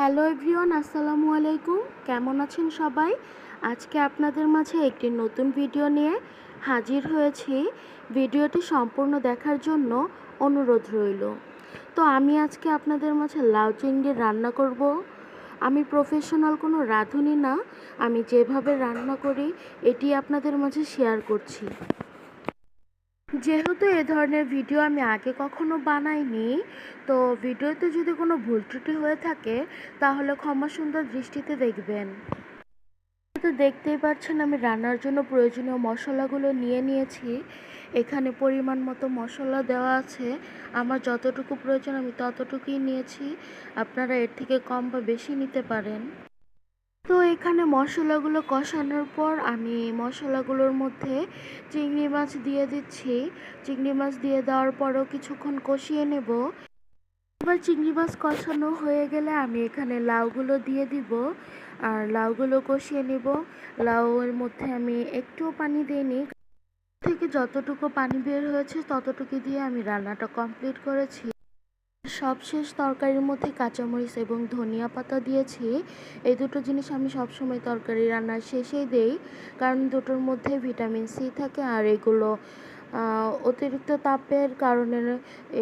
Hello everyone আসসালামু আলাইকুম কেমন আছেন সবাই? আজকে আপনাদের মাঝে একটি নতুন ভিডিও নিয়ে হাজির হয়েছি। ভিডিওটি সম্পূর্ণ দেখার জন্য অনুরোধ রইল। তো আমি আজকে আপনাদের মাঝে লাউ চিংড়ি রান্না করব। আমি প্রফেশনাল কোনো রাঁধুনি না। আমি যেভাবে রান্না করি, এটি আপনাদের মাঝে শেয়ার করছি। যেহেতু এ ধরনের ভিডিও আমি আগে কখনো বানাইনি, তো ভিডিওতে যদি কোনো ভুল ত্রুটি হয়ে থাকে, তাহলে ক্ষমা সুন্দর দৃষ্টিতে দেখবেন। তো দেখতেই পাচ্ছেন আমি রান্নার জন্য প্রয়োজনীয় মশলাগুলো নিয়ে নিয়েছি। এখানে পরিমাণ মতো মশলা দেওয়া আছে। আমার যতটুকু প্রয়োজন আমি ততটুকুই নিয়েছি। আপনারা এর থেকে কম বা বেশি নিতে পারেন। এখানে মশলাগুলো কষানোর পর আমি মশলাগুলোর মধ্যে চিংড়ি মাছ দিয়ে দিচ্ছি। চিংড়ি মাছ দিয়ে দেওয়ার পরও কিছুক্ষণ কষিয়ে নেব। এবার চিংড়ি মাছ কষানো হয়ে গেলে আমি এখানে লাউগুলো দিয়ে দিব আর লাউগুলো কষিয়ে নেব। লাউয়ের মধ্যে আমি একটুও পানি দিইনি। থেকে যতটুকু পানি বের হয়েছে ততটুকু দিয়ে আমি রান্নাটা কমপ্লিট করেছি। সবশেষ তরকারির মধ্যে কাঁচামরিচ এবং ধনিয়া পাতা দিয়েছি। এই দুটো জিনিস আমি সবসময় তরকারি রান্নার শেষেই দেই, কারণ দুটোর মধ্যে ভিটামিন সি থাকে আর এগুলো অতিরিক্ত তাপের কারণে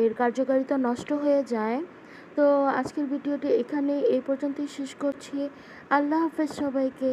এর কার্যকারিতা নষ্ট হয়ে যায়। তো আজকের ভিডিওটি এখানেই, এই পর্যন্তই শেষ করছি। আল্লাহ হাফেজ সবাইকে।